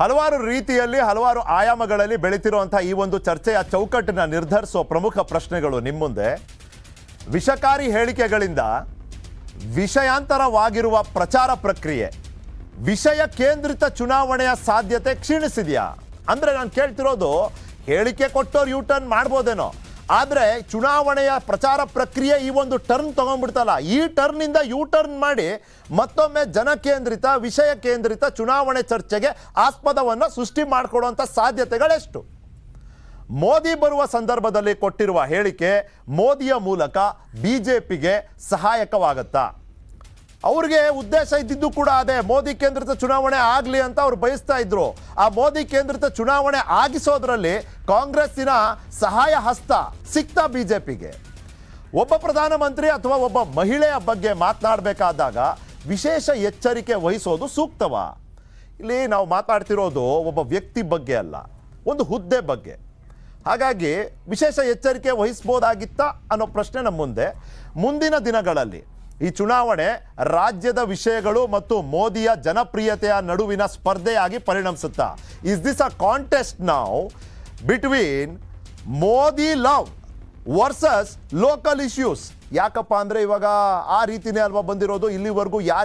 ಹಲವಾರು ರೀತಿಯಲ್ಲಿ, ಹಲವಾರು ಆಯಾಮಗಳಲ್ಲಿ ಬೆಳೀತಿರುವಂತಹ ಈ ಒಂದು ಚರ್ಚೆಯ ಚೌಕಟ್ಟನ್ನು ನಿರ್ಧರಿಸುವ ಪ್ರಮುಖ ಪ್ರಶ್ನೆಗಳು ನಿಮ್ಮ ಮುಂದೆ. ವಿಷಕಾರಿ ಹೇಳಿಕೆಗಳಿಂದ ವಿಷಯಾಂತರವಾಗಿರುವ ಪ್ರಚಾರ ಪ್ರಕ್ರಿಯೆ, ವಿಷಯ ಕೇಂದ್ರಿತ ಚುನಾವಣೆಯ ಸಾಧ್ಯತೆ ಕ್ಷೀಣಿಸಿದೆಯಾ? ಅಂದ್ರೆ ನಾನು ಕೇಳ್ತಿರೋದು, ಹೇಳಿಕೆ ಕೊಟ್ಟವ್ರು ಯೂ ಟರ್ನ್ ಮಾಡ್ಬೋದೇನೋ? ಆದರೆ ಚುನಾವಣೆಯ ಪ್ರಚಾರ ಪ್ರಕ್ರಿಯೆ ಈ ಒಂದು ಟರ್ನ್ ತಗೊಂಡ್ಬಿಡ್ತಲ್ಲ. ಈ ಟರ್ನಿಂದ ಯು ಟರ್ನ್ ಮಾಡಿ ಮತ್ತೊಮ್ಮೆ ಜನಕೇಂದ್ರಿತ ವಿಷಯ ಕೇಂದ್ರಿತ ಚುನಾವಣೆ ಚರ್ಚೆಗೆ ಆಸ್ಪದವನ್ನು ಸೃಷ್ಟಿ ಮಾಡಿಕೊಡುವಂಥ ಸಾಧ್ಯತೆಗಳೆಷ್ಟು. ಮೋದಿ ಬರುವ ಸಂದರ್ಭದಲ್ಲಿ ಕೊಟ್ಟಿರುವ ಹೇಳಿಕೆ ಮೋದಿಯ ಮೂಲಕ ಬಿಜೆಪಿಗೆ ಸಹಾಯಕವಾಗತ್ತಾ? ಅವ್ರಿಗೆ ಉದ್ದೇಶ ಇದ್ದಿದ್ದು ಕೂಡ ಅದೇ. ಮೋದಿ ಕೇಂದ್ರಿತ ಚುನಾವಣೆ ಆಗಲಿ ಅಂತ ಅವ್ರು ಬಯಸ್ತಾ ಇದ್ರು. ಆ ಮೋದಿ ಕೇಂದ್ರಿತ ಚುನಾವಣೆ ಆಗಿಸೋದ್ರಲ್ಲಿ ಕಾಂಗ್ರೆಸ್ಸಿನ ಸಹಾಯ ಹಸ್ತ ಸಿಕ್ತಾ ಬಿಜೆಪಿಗೆ. ಒಬ್ಬ ಪ್ರಧಾನಮಂತ್ರಿ ಅಥವಾ ಒಬ್ಬ ಮಹಿಳೆಯ ಬಗ್ಗೆ ಮಾತನಾಡಬೇಕಾದಾಗ ವಿಶೇಷ ಎಚ್ಚರಿಕೆ ವಹಿಸೋದು ಸೂಕ್ತವ? ಇಲ್ಲಿ ನಾವು ಮಾತಾಡ್ತಿರೋದು ಒಬ್ಬ ವ್ಯಕ್ತಿ ಬಗ್ಗೆ ಅಲ್ಲ, ಒಂದು ಹುದ್ದೆ ಬಗ್ಗೆ. ಹಾಗಾಗಿ ವಿಶೇಷ ಎಚ್ಚರಿಕೆ ವಹಿಸ್ಬೋದಾಗಿತ್ತಾ ಅನ್ನೋ ಪ್ರಶ್ನೆ ನಮ್ಮ ಮುಂದೆ. ಮುಂದಿನ ದಿನಗಳಲ್ಲಿ ಈ ಚುನಾವಣೆ ರಾಜ್ಯದ ವಿಷಯಗಳು ಮತ್ತು ಮೋದಿಯ ಜನಪ್ರಿಯತೆಯ ನಡುವಿನ ಸ್ಪರ್ಧೆಯಾಗಿ ಪರಿಣಮಿಸುತ್ತಾ. ಇಸ್ ದಿಸ್ ಅ ಕಾಂಟೆಸ್ಟ್ ನಾವು between Modi love versus local issues ಯಾಕಪ್ಪ ಅಂದರೆ ಇವಾಗ ಆ ರೀತಿನೇ ಅಲ್ವಾ ಬಂದಿರೋದು? ಇಲ್ಲಿವರೆಗೂ ಯಾರು